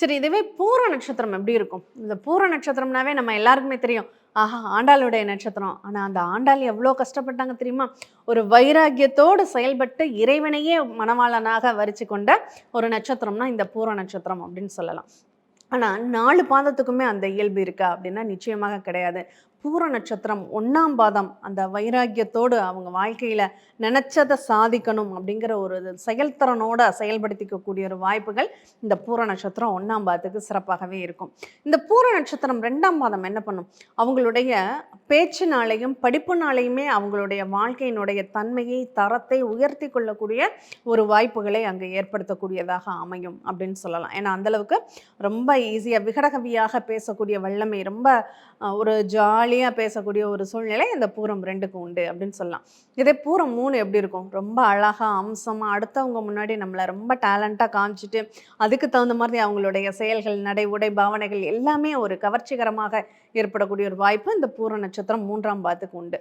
சரி இதுவே பூர நட்சத்திரம் எப்படி இருக்கும்? இந்த பூர நட்சத்திரம்னாவே நம்ம எல்லாருக்குமே தெரியும். ஆஹா ஆண்டாளுடைய நட்சத்திரம். ஆனால் அந்த ஆண்டாள் எவ்வளோ கஷ்டப்பட்டாங்க தெரியுமா? ஒரு வைராக்கியத்தோடு செயல்பட்டு இறைவனையே மணவாளனாக வரிச்சு கொண்ட ஒரு நட்சத்திரம்னா இந்த பூர நட்சத்திரம் அப்படின்னு சொல்லலாம். ஆனால் நாலு பாதத்துக்குமே அந்த இயல்பு இருக்கா அப்படின்னா நிச்சயமாக கிடையாது. பூர நட்சத்திரம் ஒன்றாம் பாதம். அந்த வைராக்கியத்தோடு அவங்க வாழ்க்கையில் நினச்சதை சாதிக்கணும் அப்படிங்கிற ஒரு செயல்திறனோட செயல்படுத்திக்கக்கூடிய ஒரு வாய்ப்புகள் இந்த பூர நட்சத்திரம் ஒன்றாம் பாதத்துக்கு சிறப்பாகவே இருக்கும். இந்த பூர நட்சத்திரம் ரெண்டாம் பாதம் என்ன பண்ணும்? அவங்களுடைய பேச்சினாலையும் படிப்புனாலையுமே அவங்களுடைய வாழ்க்கையினுடைய தன்மையை தரத்தை உயர்த்தி கொள்ளக்கூடிய ஒரு வாய்ப்புகளை அங்கே ஏற்படுத்தக்கூடியதாக அமையும் அப்படின்னு சொல்லலாம். ஏன்னா அந்தளவுக்கு ரொம்ப ஈஸியாக விகடகவியாக பேசக்கூடிய வல்லமை ரொம்ப ஒரு ஜாலியாக பேசக்கூடிய ஒரு சூழ்நிலை இந்த பூரம் ரெண்டுக்கு உண்டு அப்படின்னு சொல்லலாம். இதே பூரம் மூணு எப்படி இருக்கும்? ரொம்ப அழகாக அம்சமாக அடுத்தவங்க முன்னாடி நம்மளை ரொம்ப டேலண்ட்டாக காமிச்சிட்டு அதுக்கு தகுந்த மாதிரி அவங்களுடைய செயல்கள் நடை உடை பாவனைகள் எல்லாமே ஒரு கவர்ச்சிகரமாக ஏற்படக்கூடிய ஒரு வாய்ப்பு இந்த பூர நட்சத்திரம் மூன்றாம் பாத்துக்கு உண்டு.